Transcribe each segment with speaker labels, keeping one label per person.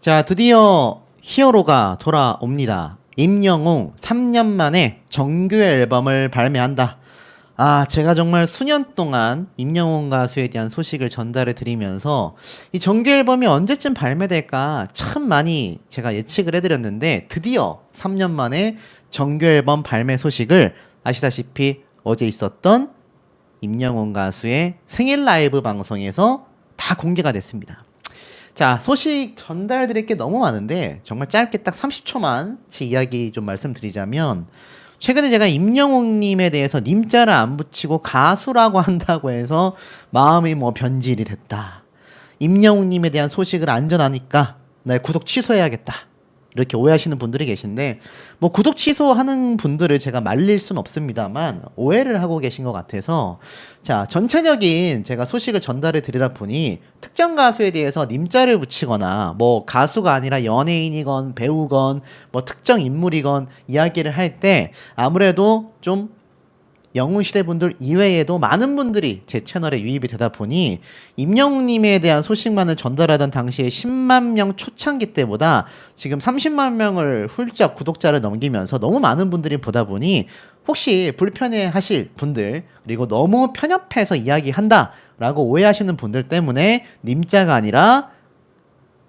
Speaker 1: 자, 드디어 히어로가 돌아옵니다. 임영웅 3년 만에 정규 앨범을 발매한다. 아, 제가 정말 수년 동안 임영웅 가수에 대한 소식을 전달해 드리면서 이 정규 앨범이 언제쯤 발매될까 참 많이 제가 예측을 해드렸는데 드디어 3년 만에 정규 앨범 발매 소식을 아시다시피 어제 있었던 임영웅 가수의 생일 라이브 방송에서 다 공개가 됐습니다. 자, 소식 전달드릴 게 너무 많은데 정말 짧게 딱 30초만 제 이야기 좀 말씀드리자면 최근에 제가 임영웅 님에 대해서 님자를 안 붙이고 가수라고 한다고 해서 마음이 뭐 변질이 됐다. 임영웅 님에 대한 소식을 안전하니까 나 구독 취소해야겠다. 이렇게 오해하시는 분들이 계신데 뭐 구독 취소하는 분들을 제가 말릴 순 없습니다만 오해를 하고 계신 것 같아서 자 전체적인 제가 소식을 전달해 드리다 보니 특정 가수에 대해서 님자를 붙이거나 뭐 가수가 아니라 연예인이건 배우건 뭐 특정 인물이건 이야기를 할 때 아무래도 좀 영웅 시대 분들 이외에도 많은 분들이 제 채널에 유입이 되다 보니 임영웅님에 대한 소식만을 전달하던 당시에 10만 명 초창기 때보다 지금 30만 명을 훌쩍 구독자를 넘기면서 너무 많은 분들이 보다 보니 혹시 불편해 하실 분들 그리고 너무 편협해서 이야기한다라고 오해하시는 분들 때문에 님자가 아니라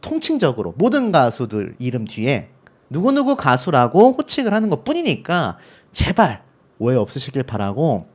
Speaker 1: 통칭적으로 모든 가수들 이름 뒤에 누구누구 가수라고 호칭을 하는 것 뿐이니까 제발 오해 없으시길 바라고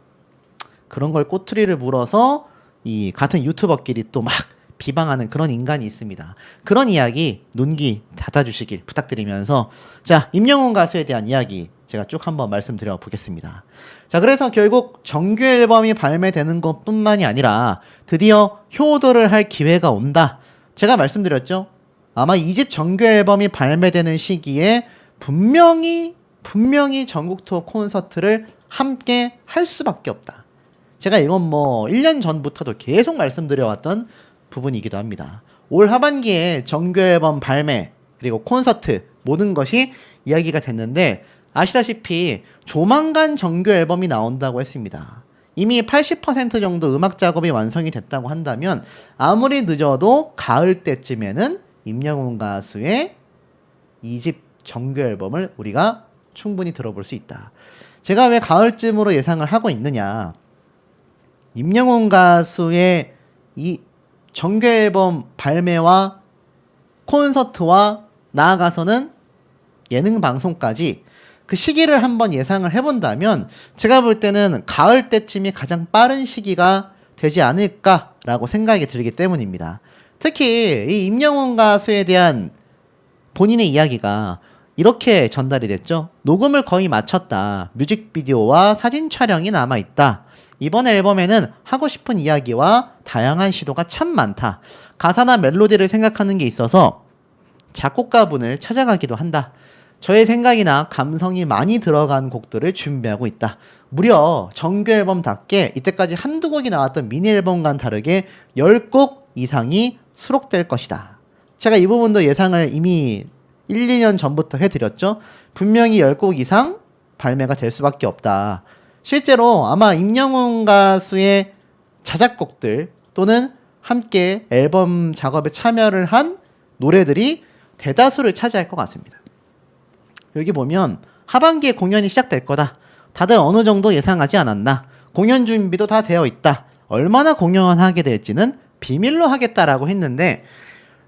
Speaker 1: 그런 걸 꼬투리를 물어서 이 같은 유튜버끼리 또 막 비방하는 그런 인간이 있습니다. 그런 이야기 눈기 닫아주시길 부탁드리면서 자 임영웅 가수에 대한 이야기 제가 쭉 한번 말씀드려 보겠습니다. 자 그래서 결국 정규 앨범이 발매되는 것뿐만이 아니라 드디어 효도를 할 기회가 온다. 제가 말씀드렸죠. 아마 이 집 정규 앨범이 발매되는 시기에 분명히 분명히 전국 투어 콘서트를 함께 할 수밖에 없다. 제가 이건 뭐 1년 전부터도 계속 말씀드려왔던 부분이기도 합니다. 올 하반기에 정규 앨범 발매 그리고 콘서트 모든 것이 이야기가 됐는데 아시다시피 조만간 정규 앨범이 나온다고 했습니다. 이미 80% 정도 음악 작업이 완성이 됐다고 한다면 아무리 늦어도 가을 때쯤에는 임영웅 가수의 이집 정규 앨범을 우리가 충분히 들어볼 수 있다. 제가 왜 가을쯤으로 예상을 하고 있느냐? 임영웅 가수의 이 정규 앨범 발매와 콘서트와 나아가서는 예능 방송까지 그 시기를 한번 예상을 해본다면 제가 볼 때는 가을 때쯤이 가장 빠른 시기가 되지 않을까라고 생각이 들기 때문입니다. 특히 이 임영웅 가수에 대한 본인의 이야기가 이렇게 전달이 됐죠. 녹음을 거의 마쳤다. 뮤직비디오와 사진 촬영이 남아 있다. 이번 앨범에는 하고 싶은 이야기와 다양한 시도가 참 많다. 가사나 멜로디를 생각하는 게 있어서 작곡가분을 찾아가기도 한다. 저의 생각이나 감성이 많이 들어간 곡들을 준비하고 있다. 무려 정규 앨범답게 이때까지 한두 곡이 나왔던 미니 앨범과는 다르게 10곡 이상이 수록될 것이다. 제가 이 부분도 예상을 이미 1, 2년 전부터 해드렸죠. 분명히 10곡 이상 발매가 될 수밖에 없다. 실제로 아마 임영웅 가수의 자작곡들 또는 함께 앨범 작업에 참여를 한 노래들이 대다수를 차지할 것 같습니다. 여기 보면 하반기에 공연이 시작될 거다. 다들 어느 정도 예상하지 않았나? 공연 준비도 다 되어 있다. 얼마나 공연하게 될지는 비밀로 하겠다라고 했는데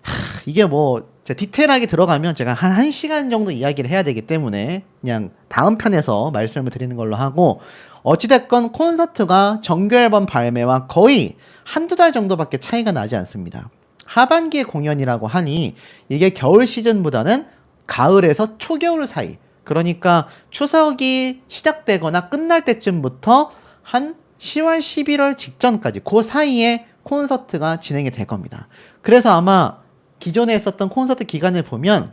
Speaker 1: 하, 이게 뭐 디테일하게 들어가면 제가 한 1시간 정도 이야기를 해야 되기 때문에 그냥 다음 편에서 말씀을 드리는 걸로 하고 어찌됐건 콘서트가 정규 앨범 발매와 거의 한두 달 정도밖에 차이가 나지 않습니다. 하반기에 공연이라고 하니 이게 겨울 시즌보다는 가을에서 초겨울 사이 그러니까 추석이 시작되거나 끝날 때쯤부터 한 10월, 11월 직전까지 그 사이에 콘서트가 진행이 될 겁니다. 그래서 아마 기존에 했었던 콘서트 기간을 보면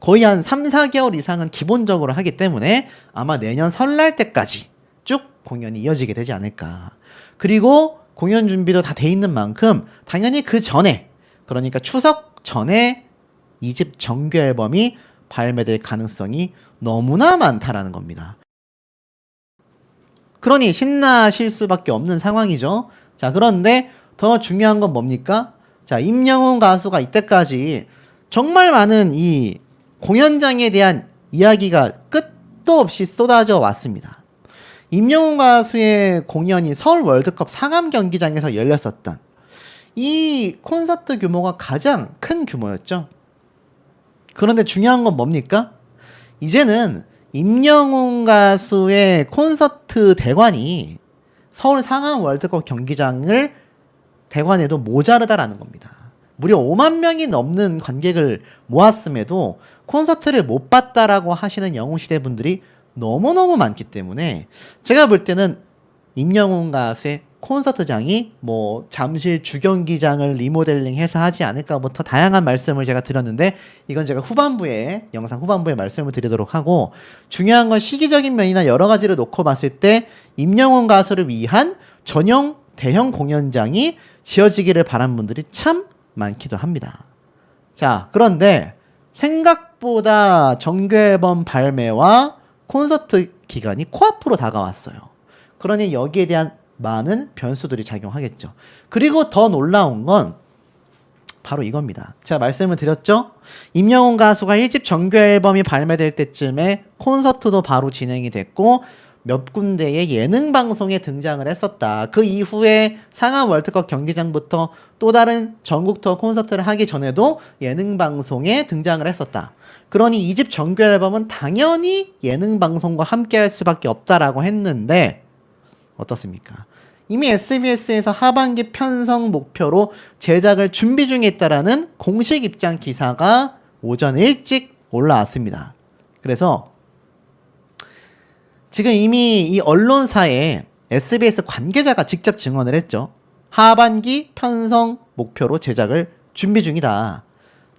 Speaker 1: 거의 한 3, 4개월 이상은 기본적으로 하기 때문에 아마 내년 설날 때까지 쭉 공연이 이어지게 되지 않을까. 그리고 공연 준비도 다 돼 있는 만큼 당연히 그 전에 그러니까 추석 전에 이 집 정규 앨범이 발매될 가능성이 너무나 많다라는 겁니다. 그러니 신나실 수밖에 없는 상황이죠. 자, 그런데 더 중요한 건 뭡니까? 자, 임영웅 가수가 이때까지 정말 많은 이 공연장에 대한 이야기가 끝도 없이 쏟아져 왔습니다. 임영웅 가수의 공연이 서울 월드컵 상암 경기장에서 열렸었던 이 콘서트 규모가 가장 큰 규모였죠. 그런데 중요한 건 뭡니까? 이제는 임영웅 가수의 콘서트 대관이 서울 상암 월드컵 경기장을 대관해도 모자르다라는 겁니다. 무려 5만 명이 넘는 관객을 모았음에도 콘서트를 못 봤다라고 하시는 영웅시대 분들이 너무너무 많기 때문에 제가 볼 때는 임영웅 가수의 콘서트장이 뭐 잠실 주경기장을 리모델링해서 하지 않을까부터 다양한 말씀을 제가 드렸는데 이건 제가 후반부에 영상 후반부에 말씀을 드리도록 하고 중요한 건 시기적인 면이나 여러 가지를 놓고 봤을 때 임영웅 가수를 위한 전용 대형 공연장이 지어지기를 바란 분들이 참 많기도 합니다. 자, 그런데 생각보다 정규 앨범 발매와 콘서트 기간이 코앞으로 다가왔어요. 그러니 여기에 대한 많은 변수들이 작용하겠죠. 그리고 더 놀라운 건 바로 이겁니다. 제가 말씀을 드렸죠? 임영웅 가수가 1집 정규 앨범이 발매될 때쯤에 콘서트도 바로 진행이 됐고 몇 군데의 예능 방송에 등장을 했었다. 그 이후에 상암 월드컵 경기장부터 또 다른 전국 투어 콘서트를 하기 전에도 예능 방송에 등장을 했었다. 그러니 이 집 정규 앨범은 당연히 예능 방송과 함께 할 수밖에 없다라고 했는데 어떻습니까? 이미 SBS에서 하반기 편성 목표로 제작을 준비 중에 있다라는 공식 입장 기사가 오전 일찍 올라왔습니다. 그래서 지금 이미 이 언론사에 SBS 관계자가 직접 증언을 했죠. 하반기 편성 목표로 제작을 준비 중이다.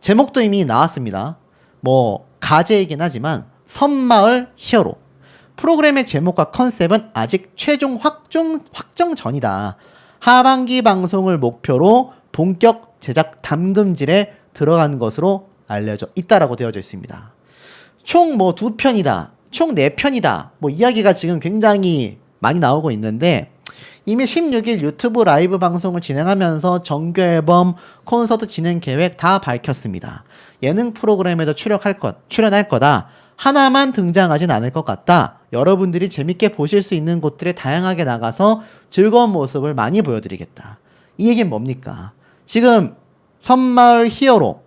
Speaker 1: 제목도 이미 나왔습니다. 뭐 가제이긴 하지만 섬마을 히어로. 프로그램의 제목과 컨셉은 아직 최종 확정, 확정 전이다. 하반기 방송을 목표로 본격 제작 담금질에 들어간 것으로 알려져 있다라고 되어져 있습니다. 총 뭐 두 편이다. 총네 편이다. 뭐 이야기가 지금 굉장히 많이 나오고 있는데 이미 16일 유튜브 라이브 방송을 진행하면서 정규 앨범 콘서트 진행 계획 다 밝혔습니다. 예능 프로그램에도 출연할 것, 출연할 거다. 하나만 등장하진 않을 것 같다. 여러분들이 재밌게 보실 수 있는 곳들에 다양하게 나가서 즐거운 모습을 많이 보여드리겠다. 이 얘기는 뭡니까? 지금 섬마을 히어로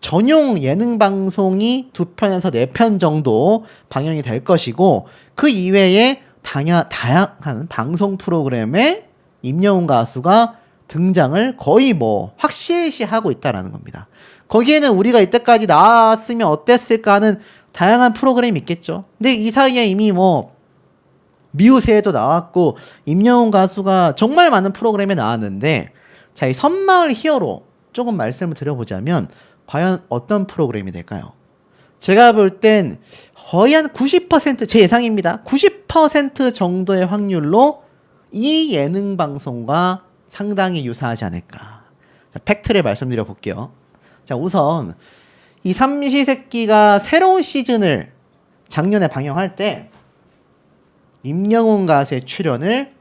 Speaker 1: 전용 예능 방송이 두 편에서 네 편 정도 방영이 될 것이고 그 이외에 다냐, 다양한 방송 프로그램에 임영웅 가수가 등장을 거의 뭐 확실시 하고 있다라는 겁니다. 거기에는 우리가 이때까지 나왔으면 어땠을까 하는 다양한 프로그램이 있겠죠. 근데 이 사이에 이미 뭐 미우새도 나왔고 임영웅 가수가 정말 많은 프로그램에 나왔는데 자이 섬마을 히어로 조금 말씀을 드려보자면 과연 어떤 프로그램이 될까요? 제가 볼 땐 거의 한 90%제 예상입니다. 90% 정도의 확률로 이 예능 방송과 상당히 유사하지 않을까. 자, 팩트를 말씀드려 볼게요. 자, 우선 이 삼시세끼가 새로운 시즌을 작년에 방영할 때 임영웅 가수의 출연을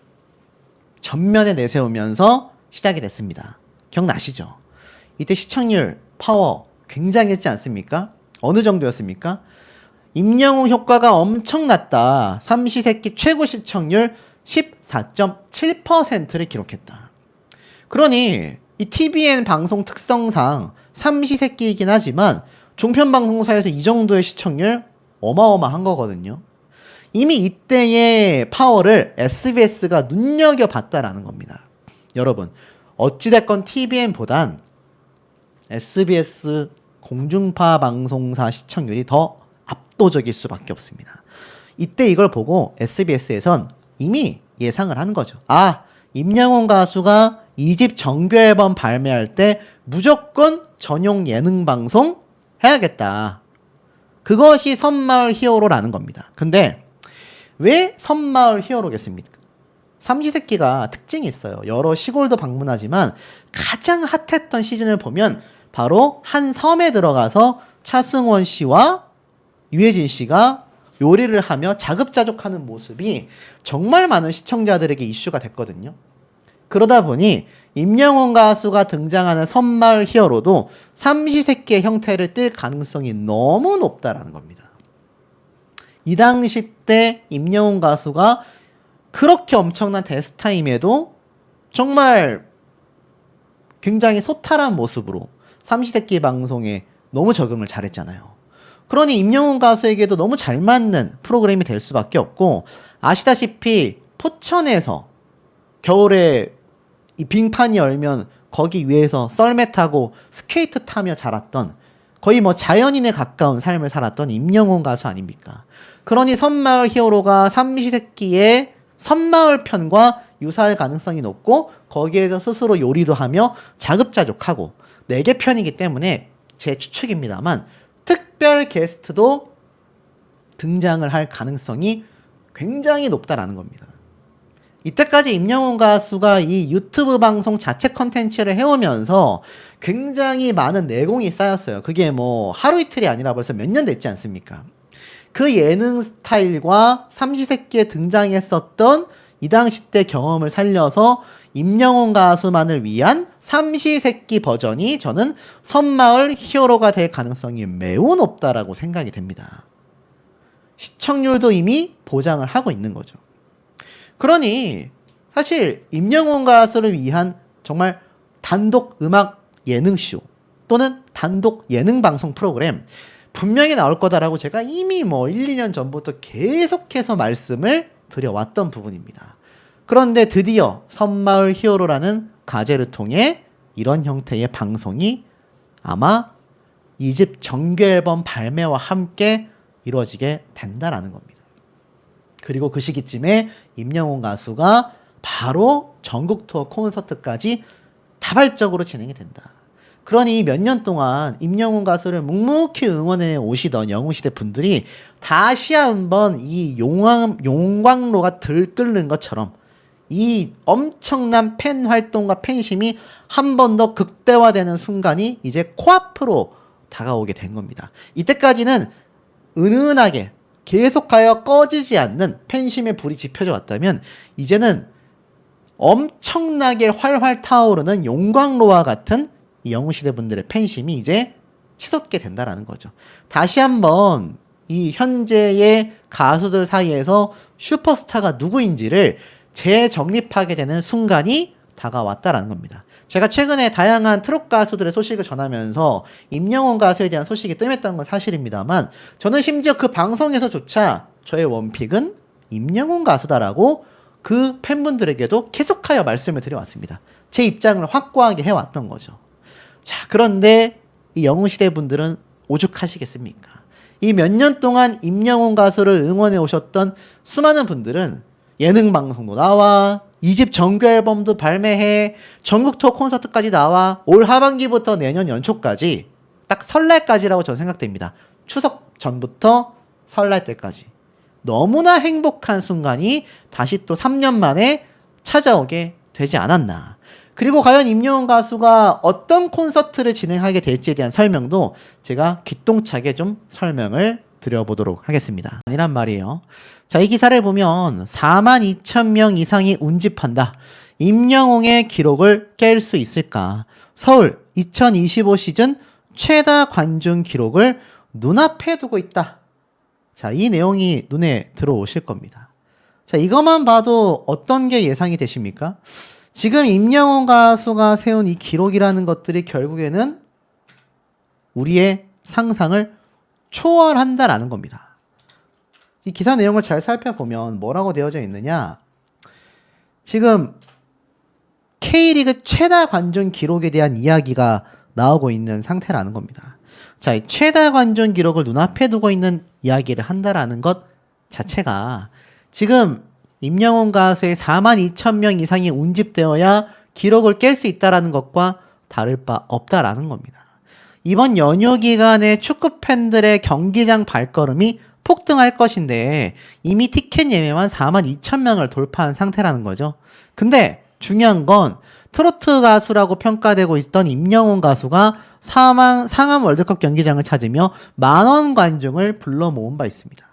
Speaker 1: 전면에 내세우면서 시작이 됐습니다. 기억나시죠? 이때 시청률, 파워 굉장했지 않습니까? 어느 정도였습니까? 임영웅 효과가 엄청났다. 삼시세끼 최고 시청률 14.7%를 기록했다. 그러니 이 TVN 방송 특성상 삼시세끼이긴 하지만 종편 방송사에서 이 정도의 시청률 어마어마한 거거든요. 이미 이때의 파워를 SBS가 눈여겨봤다라는 겁니다. 여러분, 어찌됐건 TVN보단 SBS 공중파 방송사 시청률이 더 압도적일 수밖에 없습니다. 이때 이걸 보고 SBS에선 이미 예상을 한 거죠. 아, 임양훈 가수가 이 집 정규 앨범 발매할 때 무조건 전용 예능 방송 해야겠다. 그것이 섬마을 히어로라는 겁니다. 근데 왜 섬마을 히어로겠습니까? 삼시세끼가 특징이 있어요. 여러 시골도 방문하지만 가장 핫했던 시즌을 보면 바로 한 섬에 들어가서 차승원 씨와 유해진 씨가 요리를 하며 자급자족하는 모습이 정말 많은 시청자들에게 이슈가 됐거든요. 그러다 보니 임영웅 가수가 등장하는 섬마을 히어로도 삼시세끼의 형태를 띨 가능성이 너무 높다라는 겁니다. 이 당시 때 임영웅 가수가 그렇게 엄청난 데스타임에도 정말 굉장히 소탈한 모습으로 삼시세끼 방송에 너무 적응을 잘했잖아요. 그러니 임영웅 가수에게도 너무 잘 맞는 프로그램이 될 수밖에 없고 아시다시피 포천에서 겨울에 이 빙판이 열면 거기 위에서 썰매 타고 스케이트 타며 자랐던 거의 뭐 자연인에 가까운 삶을 살았던 임영웅 가수 아닙니까? 그러니 섬마을 히어로가 삼시세끼의 섬마을 편과 유사할 가능성이 높고 거기에서 스스로 요리도 하며 자급자족하고 네개 편이기 때문에 제 추측입니다만 특별 게스트도 등장을 할 가능성이 굉장히 높다라는 겁니다. 이때까지 임영웅 가수가 이 유튜브 방송 자체 컨텐츠를 해오면서 굉장히 많은 내공이 쌓였어요. 그게 뭐 하루 이틀이 아니라 벌써 몇 년 됐지 않습니까? 그 예능 스타일과 삼시세끼에 등장했었던 이 당시 때 경험을 살려서 임영웅 가수만을 위한 삼시세끼 버전이 저는 섬마을 히어로가 될 가능성이 매우 높다라고 생각이 됩니다. 시청률도 이미 보장을 하고 있는 거죠. 그러니 사실 임영웅 가수를 위한 정말 단독 음악 예능쇼 또는 단독 예능 방송 프로그램 분명히 나올 거다라고 제가 이미 뭐 1, 2년 전부터 계속해서 말씀을 드려왔던 부분입니다. 그런데 드디어 섬마을 히어로라는 가제를 통해 이런 형태의 방송이 아마 이 집 정규 앨범 발매와 함께 이루어지게 된다라는 겁니다. 그리고 그 시기쯤에 임영웅 가수가 바로 전국 투어 콘서트까지 다발적으로 진행이 된다. 그러니 몇 년 동안 임영웅 가수를 묵묵히 응원해 오시던 영웅시대 분들이 다시 한번 이 용왕, 용광로가 들끓는 것처럼 이 엄청난 팬 활동과 팬심이 한 번 더 극대화되는 순간이 이제 코앞으로 다가오게 된 겁니다. 이때까지는 은은하게 계속하여 꺼지지 않는 팬심의 불이 지펴져 왔다면 이제는 엄청나게 활활 타오르는 용광로와 같은 이 영웅시대 분들의 팬심이 이제 치솟게 된다라는 거죠. 다시 한번 이 현재의 가수들 사이에서 슈퍼스타가 누구인지를 재정립하게 되는 순간이 다가왔다라는 겁니다. 제가 최근에 다양한 트롯 가수들의 소식을 전하면서 임영웅 가수에 대한 소식이 뜸했던 건 사실입니다만 저는 심지어 그 방송에서조차 저의 원픽은 임영웅 가수다라고 그 팬분들에게도 계속하여 말씀을 드려왔습니다. 제 입장을 확고하게 해왔던 거죠. 자, 그런데 이 영웅 시대 분들은 오죽하시겠습니까? 이 몇 년 동안 임영웅 가수를 응원해 오셨던 수많은 분들은 예능 방송도 나와, 이집 정규 앨범도 발매해, 전국 투어 콘서트까지 나와, 올 하반기부터 내년 연초까지, 딱 설날까지라고 저는 생각됩니다. 추석 전부터 설날 때까지. 너무나 행복한 순간이 다시 또 3년 만에 찾아오게 되지 않았나. 그리고 과연 임영웅 가수가 어떤 콘서트를 진행하게 될지에 대한 설명도 제가 기똥차게 좀 설명을 드려보도록 하겠습니다. 아니란 말이에요. 자, 이 기사를 보면 4만 2천 명 이상이 운집한다. 임영웅의 기록을 깰 수 있을까? 서울 2025 시즌 최다 관중 기록을 눈앞에 두고 있다. 자, 이 내용이 눈에 들어오실 겁니다. 자, 이것만 봐도 어떤 게 예상이 되십니까? 지금 임영웅 가수가 세운 이 기록이라는 것들이 결국에는 우리의 상상을 초월한다라는 겁니다. 이 기사 내용을 잘 살펴보면 뭐라고 되어져 있느냐? 지금 K리그 최다 관중 기록에 대한 이야기가 나오고 있는 상태라는 겁니다. 자, 이 최다 관중 기록을 눈앞에 두고 있는 이야기를 한다라는 것 자체가 지금 임영웅 가수의 4만 2천 명 이상이 운집되어야 기록을 깰 수 있다라는 것과 다를 바 없다라는 겁니다. 이번 연휴 기간에 축구 팬들의 경기장 발걸음이 폭등할 것인데 이미 티켓 예매만 4만 2천 명을 돌파한 상태라는 거죠. 근데 중요한 건 트로트 가수라고 평가되고 있던 임영웅 가수가 사망, 상암 월드컵 경기장을 찾으며 만원 관중을 불러 모은 바 있습니다.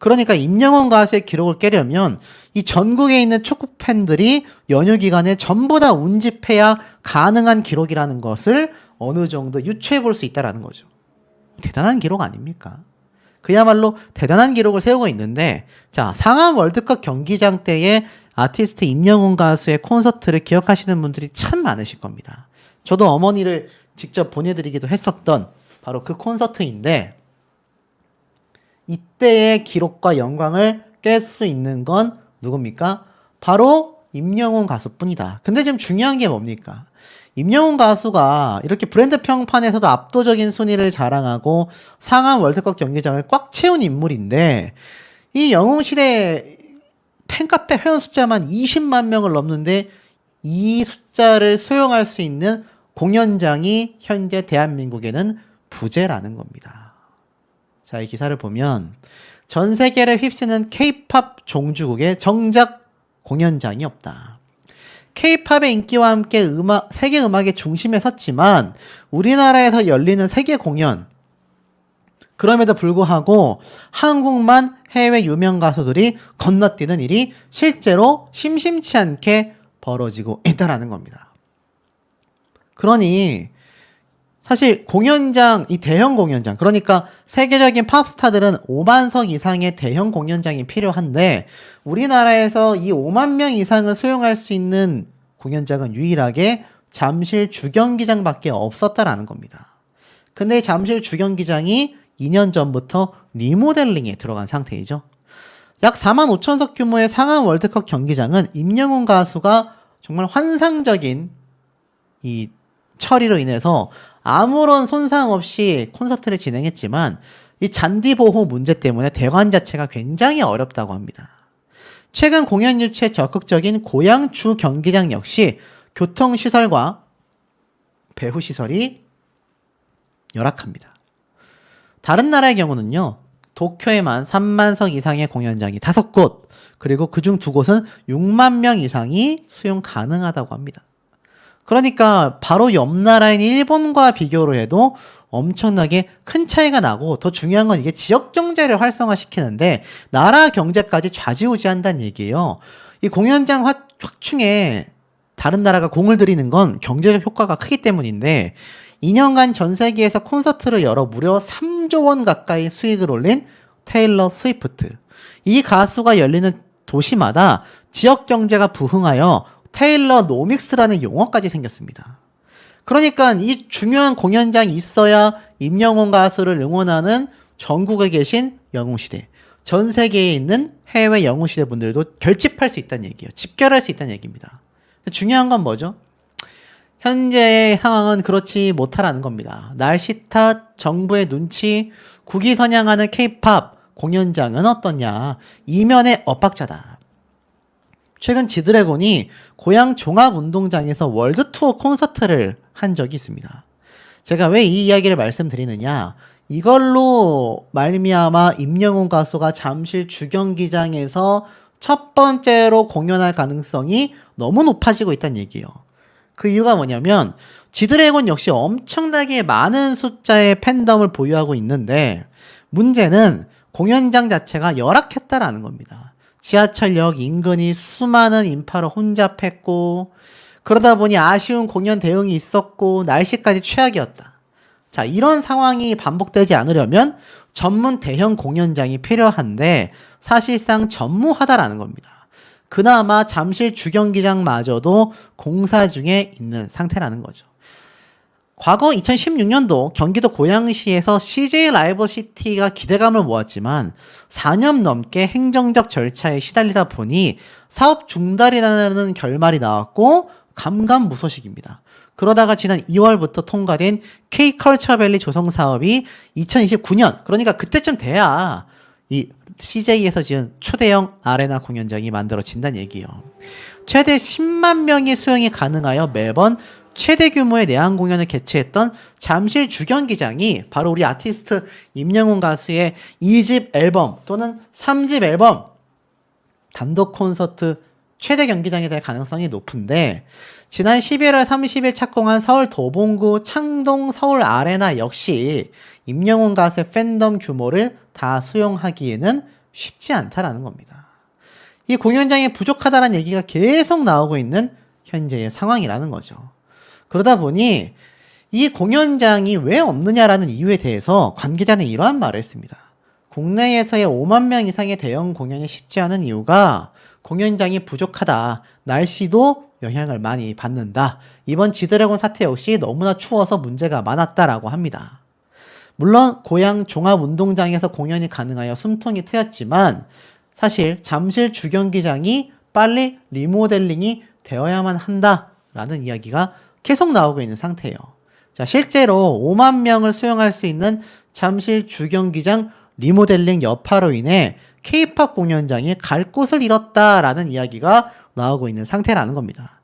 Speaker 1: 그러니까 임영원 가수의 기록을 깨려면 이 전국에 있는 축구 팬들이 연휴 기간에 전부 다 운집해야 가능한 기록이라는 것을 어느 정도 유추해 볼 수 있다라는 거죠. 대단한 기록 아닙니까? 그야말로 대단한 기록을 세우고 있는데 자 상암 월드컵 경기장 때의 아티스트 임영웅 가수의 콘서트를 기억하시는 분들이 참 많으실 겁니다. 저도 어머니를 직접 보내드리기도 했었던 바로 그 콘서트인데 이때의 기록과 영광을 깰 수 있는 건 누굽니까? 바로 임영웅 가수뿐이다. 근데 지금 중요한 게 뭡니까? 임영웅 가수가 이렇게 브랜드 평판에서도 압도적인 순위를 자랑하고 상암 월드컵 경기장을 꽉 채운 인물인데 이 영웅 시대 팬카페 회원 숫자만 20만 명을 넘는데 이 숫자를 수용할 수 있는 공연장이 현재 대한민국에는 부재라는 겁니다. 자, 이 기사를 보면 전 세계를 휩쓰는 K-팝 종주국에 정작 공연장이 없다. K-팝의 인기와 함께 음악, 세계 음악의 중심에 섰지만 우리나라에서 열리는 세계 공연 그럼에도 불구하고 한국만 해외 유명 가수들이 건너뛰는 일이 실제로 심심치 않게 벌어지고 있다라는 겁니다. 그러니 사실 공연장, 이 대형 공연장, 그러니까 세계적인 팝스타들은 5만석 이상의 대형 공연장이 필요한데, 우리나라에서 이 5만 명 이상을 수용할 수 있는 공연장은 유일하게 잠실 주경기장 밖에 없었다라는 겁니다. 근데 이 잠실 주경기장이 2년 전부터 리모델링에 들어간 상태이죠. 약 4만 5천석 규모의 상암 월드컵 경기장은 임영웅 가수가 정말 환상적인 이 처리로 인해서 아무런 손상 없이 콘서트를 진행했지만 이 잔디 보호 문제 때문에 대관 자체가 굉장히 어렵다고 합니다. 최근 공연 유치에 적극적인 고양 주 경기장 역시 교통 시설과 배후 시설이 열악합니다. 다른 나라의 경우는요. 도쿄에만 3만석 이상의 공연장이 5곳, 그리고 그중 두 곳은 6만 명 이상이 수용 가능하다고 합니다. 그러니까 바로 옆 나라인 일본과 비교를 해도 엄청나게 큰 차이가 나고 더 중요한 건 이게 지역 경제를 활성화시키는데 나라 경제까지 좌지우지한다는 얘기예요. 이 공연장 확, 확충에 다른 나라가 공을 들이는 건 경제적 효과가 크기 때문인데 2년간 전 세계에서 콘서트를 열어 무려 3조 원 가까이 수익을 올린 테일러 스위프트. 이 가수가 열리는 도시마다 지역 경제가 부흥하여 테일러 노믹스라는 용어까지 생겼습니다. 그러니까 이 중요한 공연장이 있어야 임영웅 가수를 응원하는 전국에 계신 영웅시대, 전 세계에 있는 해외 영웅시대 분들도 결집할 수 있다는 얘기예요. 집결할 수 있다는 얘기입니다. 중요한 건 뭐죠? 현재의 상황은 그렇지 못하라는 겁니다. 날씨 탓, 정부의 눈치, 국위 선양하는 케이팝 공연장은 어떻냐? 이면의 엇박자다. 최근 지드래곤이 고향 종합운동장에서 월드 투어 콘서트를 한 적이 있습니다. 제가 왜 이 이야기를 말씀드리느냐? 이걸로 말미암아 임영웅 가수가 잠실 주경기장에서 첫 번째로 공연할 가능성이 너무 높아지고 있다는 얘기예요. 그 이유가 뭐냐면 지드래곤 역시 엄청나게 많은 숫자의 팬덤을 보유하고 있는데 문제는 공연장 자체가 열악했다라는 겁니다. 지하철역 인근이 수많은 인파로 혼잡했고 그러다 보니 아쉬운 공연 대응이 있었고 날씨까지 최악이었다. 자, 이런 상황이 반복되지 않으려면 전문 대형 공연장이 필요한데 사실상 전무하다라는 겁니다. 그나마 잠실 주경기장마저도 공사 중에 있는 상태라는 거죠. 과거 2016년도 경기도 고양시에서 CJ 라이버 시티가 기대감을 모았지만 4년 넘게 행정적 절차에 시달리다 보니 사업 중단이라는 결말이 나왔고 감감무소식입니다. 그러다가 지난 2월부터 통과된 K컬처밸리 조성 사업이 2029년 그러니까 그때쯤 돼야 이 CJ에서 지은 초대형 아레나 공연장이 만들어진다는 얘기예요. 최대 10만 명의 수용이 가능하여 매번 최대 규모의 내한 공연을 개최했던 잠실 주경기장이 바로 우리 아티스트 임영웅 가수의 2집 앨범 또는 3집 앨범 단독 콘서트 최대 경기장이 될 가능성이 높은데 지난 11월 30일 착공한 서울 도봉구 창동 서울 아레나 역시 임영웅 가수의 팬덤 규모를 다 수용하기에는 쉽지 않다라는 겁니다. 이 공연장이 부족하다는 얘기가 계속 나오고 있는 현재의 상황이라는 거죠. 그러다 보니 이 공연장이 왜 없느냐라는 이유에 대해서 관계자는 이러한 말을 했습니다. 국내에서의 5만 명 이상의 대형 공연이 쉽지 않은 이유가 공연장이 부족하다. 날씨도 영향을 많이 받는다. 이번 지드래곤 사태 역시 너무나 추워서 문제가 많았다라고 합니다. 물론 고향 종합운동장에서 공연이 가능하여 숨통이 트였지만 사실 잠실 주경기장이 빨리 리모델링이 되어야만 한다라는 이야기가 계속 나오고 있는 상태예요. 자, 실제로 5만 명을 수용할 수 있는 잠실 주경기장 리모델링 여파로 인해 K-팝 공연장이 갈 곳을 잃었다라는 이야기가 나오고 있는 상태라는 겁니다.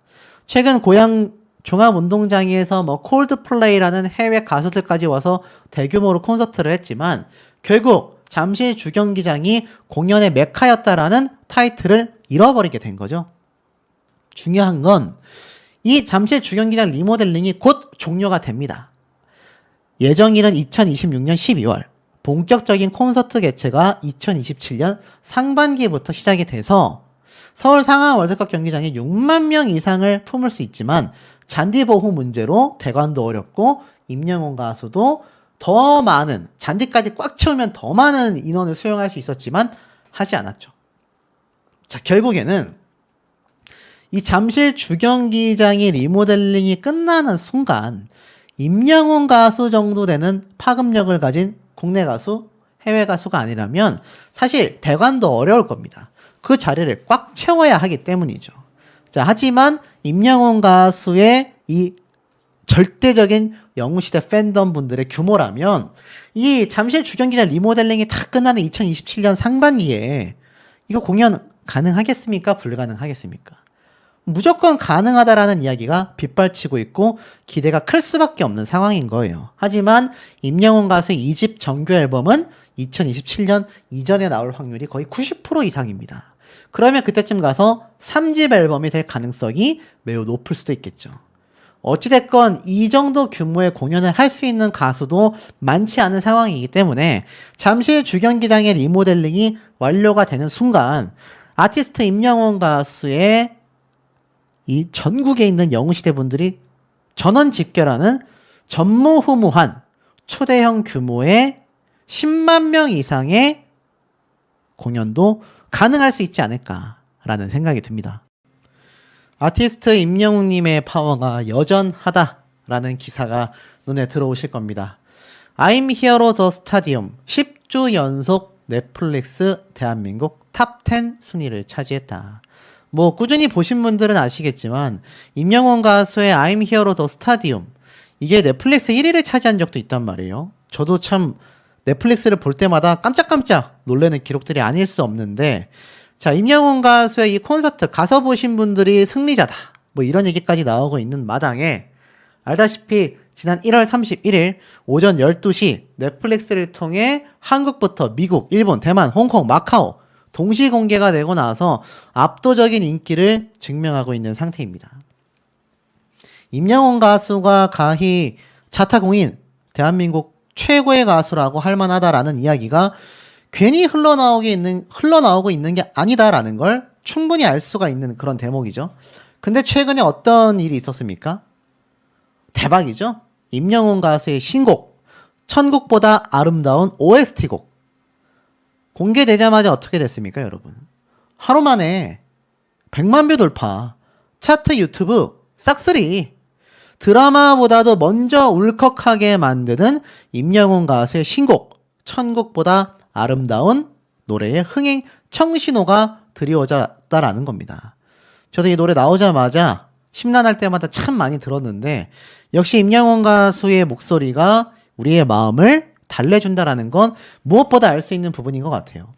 Speaker 1: 최근 고향 종합운동장에서 뭐 콜드플레이라는 해외 가수들까지 와서 대규모로 콘서트를 했지만 결국 잠실 주경기장이 공연의 메카였다라는 타이틀을 잃어버리게 된 거죠. 중요한 건 이 잠실 주경기장 리모델링이 곧 종료가 됩니다. 예정일은 2026년 12월, 본격적인 콘서트 개최가 2027년 상반기부터 시작이 돼서 서울 상암 월드컵 경기장에 6만 명 이상을 품을 수 있지만 잔디 보호 문제로 대관도 어렵고 임영웅 가수도 더 많은 잔디까지 꽉 채우면 더 많은 인원을 수용할 수 있었지만 하지 않았죠. 자 결국에는 이 잠실 주경기장이 리모델링이 끝나는 순간 임영웅 가수 정도 되는 파급력을 가진 국내 가수, 해외 가수가 아니라면 사실 대관도 어려울 겁니다. 그 자리를 꽉 채워야 하기 때문이죠. 자, 하지만 임영웅 가수의 이 절대적인 영웅시대 팬덤 분들의 규모라면 이 잠실 주경기장 리모델링이 다 끝나는 2027년 상반기에 이거 공연 가능하겠습니까? 불가능하겠습니까? 무조건 가능하다라는 이야기가 빗발치고 있고 기대가 클 수밖에 없는 상황인 거예요. 하지만 임영웅 가수의 2집 정규 앨범은 2027년 이전에 나올 확률이 거의 90% 이상입니다. 그러면 그때쯤 가서 3집 앨범이 될 가능성이 매우 높을 수도 있겠죠. 어찌됐건 이 정도 규모의 공연을 할 수 있는 가수도 많지 않은 상황이기 때문에 잠실 주경기장의 리모델링이 완료가 되는 순간 아티스트 임영웅 가수의 이 전국에 있는 영웅시대 분들이 전원 집결하는 전무후무한 초대형 규모의 10만 명 이상의 공연도 가능할 수 있지 않을까라는 생각이 듭니다. 아티스트 임영웅님의 파워가 여전하다라는 기사가 눈에 들어오실 겁니다. I'm Hero the Stadium 10주 연속 넷플릭스 대한민국 탑 10 순위를 차지했다. 뭐 꾸준히 보신 분들은 아시겠지만 임영웅 가수의 I'm Hero the Stadium 이게 넷플릭스 1위를 차지한 적도 있단 말이에요. 저도 참 넷플릭스를 볼 때마다 깜짝깜짝 놀라는 기록들이 아닐 수 없는데 자 임영웅 가수의 이 콘서트 가서 보신 분들이 승리자다 뭐 이런 얘기까지 나오고 있는 마당에 알다시피 지난 1월 31일 오전 12시 넷플릭스를 통해 한국부터 미국, 일본, 대만, 홍콩, 마카오 동시 공개가 되고 나서 압도적인 인기를 증명하고 있는 상태입니다. 임영웅 가수가 가히 자타공인 대한민국 최고의 가수라고 할 만하다라는 이야기가 괜히 흘러나오게 있는 흘러나오고 있는 게 아니다라는 걸 충분히 알 수가 있는 그런 대목이죠. 근데 최근에 어떤 일이 있었습니까? 대박이죠. 임영웅 가수의 신곡 천국보다 아름다운 OST곡 공개되자마자 어떻게 됐습니까, 여러분? 하루 만에 100만 뷰 돌파. 차트 유튜브 싹쓸이. 드라마보다도 먼저 울컥하게 만드는 임영웅 가수의 신곡 천국보다 아름다운 노래의 흥행 청신호가 드리워졌다라는 겁니다. 저도 이 노래 나오자마자 심란할 때마다 참 많이 들었는데 역시 임영웅 가수의 목소리가 우리의 마음을 달래준다라는 건 무엇보다 알 수 있는 부분인 것 같아요.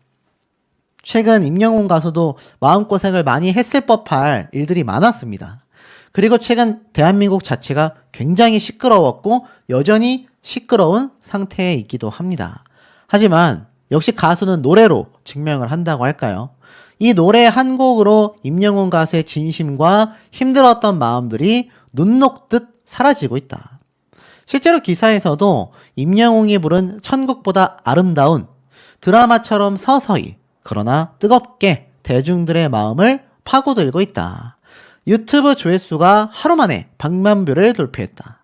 Speaker 1: 최근 임영웅 가수도 마음고생을 많이 했을 법할 일들이 많았습니다. 그리고 최근 대한민국 자체가 굉장히 시끄러웠고 여전히 시끄러운 상태에 있기도 합니다. 하지만 역시 가수는 노래로 증명을 한다고 할까요? 이 노래 한 곡으로 임영웅 가수의 진심과 힘들었던 마음들이 눈 녹듯 사라지고 있다. 실제로 기사에서도 임영웅이 부른 천국보다 아름다운 드라마처럼 서서히 그러나 뜨겁게 대중들의 마음을 파고들고 있다. 유튜브 조회수가 하루 만에 100만 뷰를 돌파했다.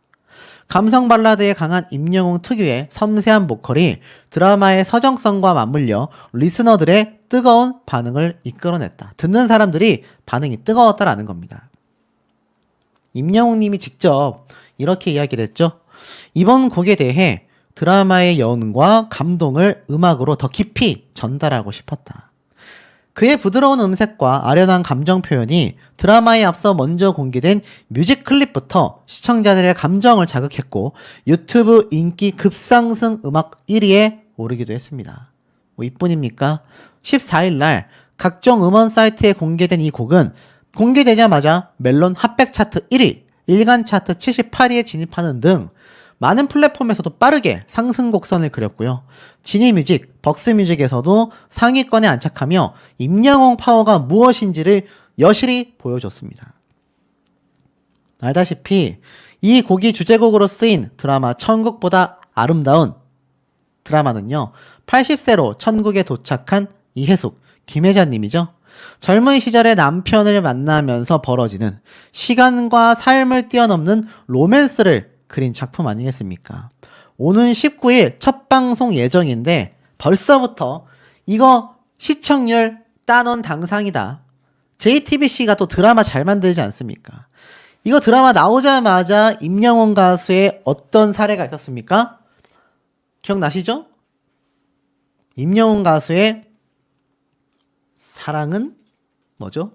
Speaker 1: 감성 발라드에 강한 임영웅 특유의 섬세한 보컬이 드라마의 서정성과 맞물려 리스너들의 뜨거운 반응을 이끌어냈다. 듣는 사람들이 반응이 뜨거웠다라는 겁니다. 임영웅 님이 직접 이렇게 이야기를 했죠. 이번 곡에 대해 드라마의 여운과 감동을 음악으로 더 깊이 전달하고 싶었다. 그의 부드러운 음색과 아련한 감정 표현이 드라마에 앞서 먼저 공개된 뮤직 클립부터 시청자들의 감정을 자극했고 유튜브 인기 급상승 음악 1위에 오르기도 했습니다. 뭐 이뿐입니까? 14일 날 각종 음원 사이트에 공개된 이 곡은 공개되자마자 멜론 핫백 차트 1위, 일간 차트 78위에 진입하는 등 많은 플랫폼에서도 빠르게 상승 곡선을 그렸고요. 지니뮤직, 벅스뮤직에서도 상위권에 안착하며 임영웅 파워가 무엇인지를 여실히 보여줬습니다. 알다시피 이 곡이 주제곡으로 쓰인 드라마 천국보다 아름다운 드라마는요. 80세로 천국에 도착한 이혜숙, 김혜자님이죠. 젊은 시절에 남편을 만나면서 벌어지는 시간과 삶을 뛰어넘는 로맨스를 그린 작품 아니겠습니까? 오는 19일 첫 방송 예정인데 벌써부터 이거 시청률 따놓은 당상이다. JTBC가 또 드라마 잘 만들지 않습니까? 이거 드라마 나오자마자 임영웅 가수의 어떤 사례가 있었습니까? 기억나시죠? 임영웅 가수의 사랑은 뭐죠?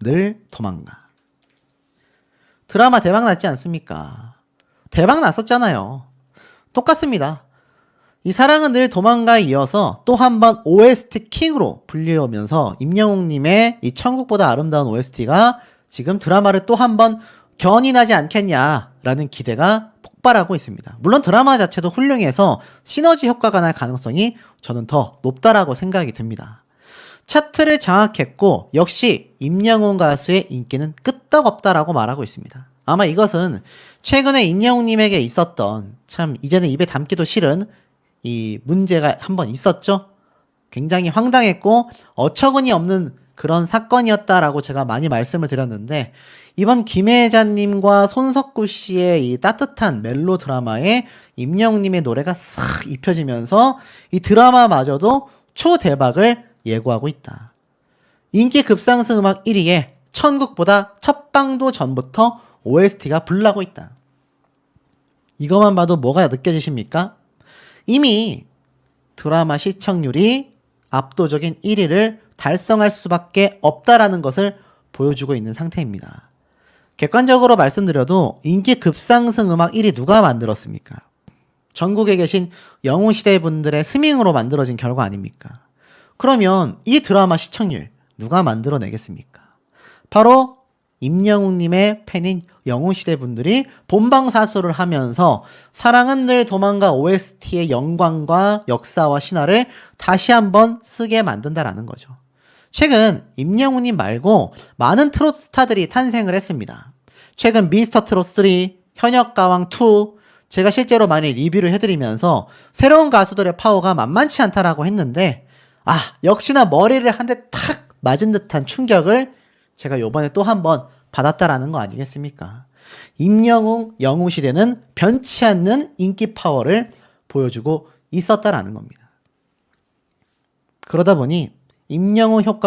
Speaker 1: 늘 도망가. 드라마 대박 났지 않습니까? 대박 났었잖아요. 똑같습니다. 이 사랑은 늘 도망가에 이어서 또 한 번 OST 킹으로 불리우면서 임영웅님의 이 천국보다 아름다운 OST가 지금 드라마를 또 한 번 견인하지 않겠냐라는 기대가 폭발하고 있습니다. 물론 드라마 자체도 훌륭해서 시너지 효과가 날 가능성이 저는 더 높다라고 생각이 듭니다. 차트를 장악했고 역시 임영웅 가수의 인기는 끄떡없다라고 말하고 있습니다. 아마 이것은 최근에 임영웅님에게 있었던 참 이제는 입에 담기도 싫은 이 문제가 한번 있었죠. 굉장히 황당했고 어처구니 없는 그런 사건이었다라고 제가 많이 말씀을 드렸는데 이번 김혜자님과 손석구 씨의 이 따뜻한 멜로 드라마에 임영웅님의 노래가 싹 입혀지면서 이 드라마마저도 초대박을 예고하고 있다. 인기 급상승 음악 1위에 천국보다 첫 방도 전부터 OST가 불나고 있다. 이것만 봐도 뭐가 느껴지십니까? 이미 드라마 시청률이 압도적인 1위를 달성할 수밖에 없다라는 것을 보여주고 있는 상태입니다. 객관적으로 말씀드려도 인기 급상승 음악 1위 누가 만들었습니까? 전국에 계신 영웅시대 분들의 스밍으로 만들어진 결과 아닙니까? 그러면 이 드라마 시청률 누가 만들어내겠습니까? 바로 임영웅님의 팬인 영웅시대 분들이 본방사수를 하면서 사랑은 늘 도망가 OST의 영광과 역사와 신화를 다시 한번 쓰게 만든다라는 거죠. 최근 임영웅님 말고 많은 트롯 스타들이 탄생을 했습니다. 최근 미스터 트롯 3, 현역 가왕 2, 제가 실제로 많이 리뷰를 해드리면서 새로운 가수들의 파워가 만만치 않다라고 했는데 아 역시나 머리를 한 대 탁 맞은 듯한 충격을 제가 요번에 또 한번 받았다라는 거 아니겠습니까? 임영웅 영웅 시대는 변치 않는 인기 파워를 보여주고 있었다라는 겁니다. 그러다 보니 임영웅 효과